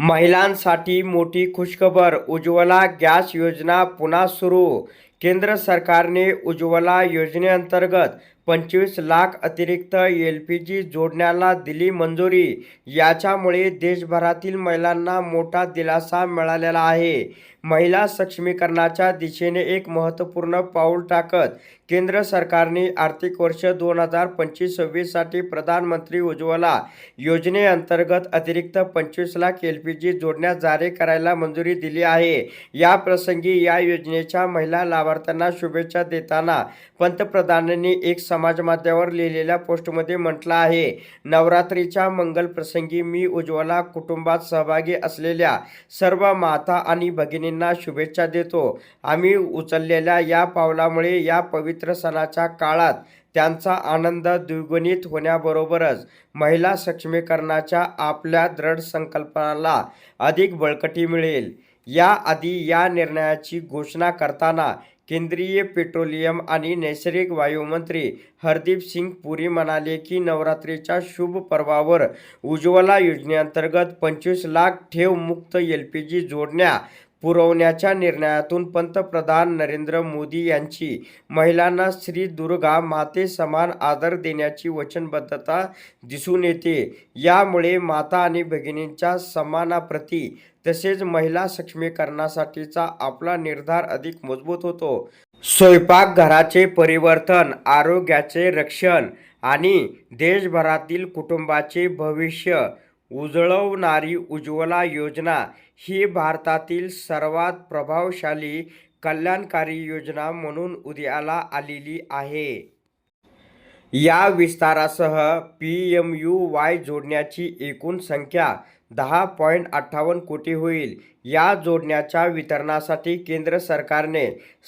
महिलांसाठी मोठी खुशखबर. उज्ज्वला गॅस योजना पुन्हा सुरू. केंद्र सरकारने उज्ज्वला योजनेअंतर्गत पंचवीस लाख अतिरिक्त एल पी जी जोडण्याला दिली मंजुरी. याच्यामुळे देशभरातील महिलांना मोठा दिलासा मिळालेला आहे. महिला सक्षमीकरणाच्या दिशेने एक महत्त्वपूर्ण पाऊल टाकत केंद्र सरकारने आर्थिक वर्ष दोन हजार पंचवीस सव्वीससाठी प्रधानमंत्री उज्ज्वला योजनेअंतर्गत अतिरिक्त पंचवीस लाख एल पी जी जोडण्या जारी करायला मंजुरी दिली आहे. या प्रसंगी या योजनेच्या महिला लाभार्थ्यांना शुभेच्छा देताना पंतप्रधानांनी एक समाज माध्यमावर लिहिलेल्या पोस्टमध्ये म्हटलं आहे. नवरात्रीच्या मंगल प्रसंगी मी उज्ज्वला कुटुंबात सहभागी असलेल्या सर्व माता आणि भगिनींना शुभेच्छा देतो. आम्ही उचललेल्या या पावलामुळे या पवित्र सणाच्या काळात त्यांचा आनंद द्विगुणित होण्याबरोबरच महिला सक्षमीकरणाच्या आपल्या दृढ संकल्पनाला अधिक बळकटी मिळेल. याआधी या निर्णयाची घोषणा करताना केंद्रीय पेट्रोलियम आणि नैसर्गिक वायुमंत्री हरदीप सिंग पुरी म्हणाले की नवरात्रीच्या शुभ पर्वावर उज्ज्वला योजनेअंतर्गत पंचवीस लाख ठेव मुक्त एल पी जी जोडण्या पुरवण्याच्या निर्णयातून पंतप्रधान नरेंद्र मोदी यांची महिलांना श्री दुर्गा माते समान आदर देण्याची वचनबद्धता दिसून येते. यामुळे माता आणि भगिनींच्या समानाप्रती तसेच महिला सक्षमीकरणासाठीचा आपला निर्धार अधिक मजबूत होतो. स्वयंपाकघराचे परिवर्तन आरोग्याचे रक्षण आणि देशभरातील कुटुंबाचे भविष्य उजळवणारी उज्ज्वला योजना ही भारतातील सर्वात प्रभावशाली कल्याणकारी योजना म्हणून उदयाला आलेली आहे. या विस्तारासह पी एम यू वाय जोडण्याची एकूण संख्या दहा पॉईंट अठ्ठावन्न कोटी होईल. या जोडण्याच्या वितरणासाठी केंद्र सरकारने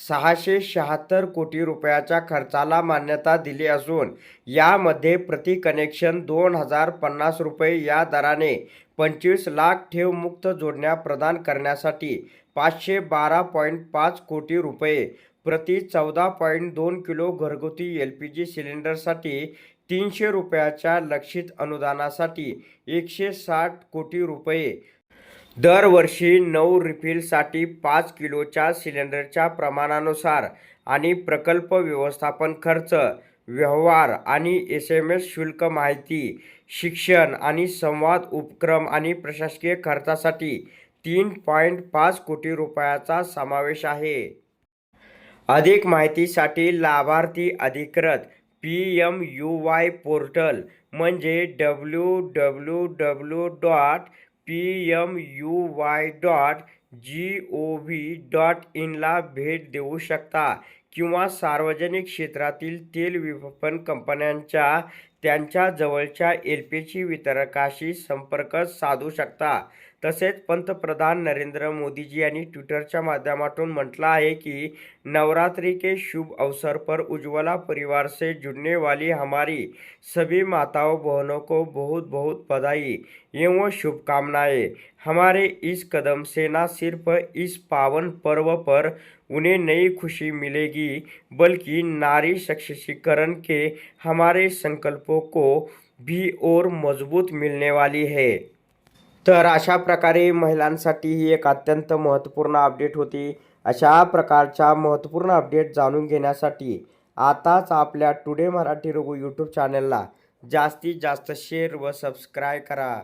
सहाशे शहात्तर कोटी रुपयाच्या खर्चाला मान्यता दिली असून यामध्ये प्रति कनेक्शन दोन हजार पन्नास रुपये या दराने पंचवीस लाख ठेवमुक्त जोडण्या प्रदान करण्यासाठी पाचशे बारा पॉईंट पाच कोटी रुपये प्रति चौदा पॉईंट दोन किलो घरगुती एल पी जी सिलेंडरसाठी तीनशे रुपयाच्या लक्षित अनुदानासाठी एकशे साठ कोटी रुपये. दरवर्षी नऊ रिफिलसाठी पाच किलोच्या सिलेंडरच्या प्रमाणानुसार आणि प्रकल्प व्यवस्थापन खर्च व्यवहार आणि एस एम एस शुल्क माहिती शिक्षण आणि संवाद उपक्रम आणि प्रशासकीय खर्चासाठी तीन पॉईंट पाच कोटी रुपयाचा समावेश आहे. अधिक माहितीसाठी लाभार्थी अधिकृत P M U Y portal म्हणजे W W W dot P M U Y dot G O V dot इनला भेट देऊ शकता. किंवा सार्वजनिक क्षेत्रातील तेल विपणन कंपन्यांच्या त्यांच्या जवळच्या एल पी जी वितरकाशी संपर्क साधू शकता. तसेच पंतप्रधान नरेंद्र मोदीजी यांनी ट्विटरच्या माध्यमातून म्हटलं आहे की नवरात्रि के शुभ अवसर पर उज्ज्वला परिवार से जुड़ने वाली हमारी सभी माताओं बहनों को बहुत बहुत बधाई एवं शुभकामनाएं। हमारे इस कदम से न सिर्फ इस पावन पर्व पर उन्हें नई खुशी मिलेगी बल्कि नारी सशक्तिकरण के हमारे संकल्पों को भी और मजबूत मिलने वाली है। तर अशा प्रकारे महिलांसाठी ही एक अत्यंत महत्त्वपूर्ण अपडेट होती. अशा प्रकारच्या महत्त्वपूर्ण अपडेट जाणून घेण्यासाठी आताच आपल्या टुडे मराठी रघु यूट्यूब चॅनलला जास्तीत जास्त शेअर व सबस्क्राईब करा.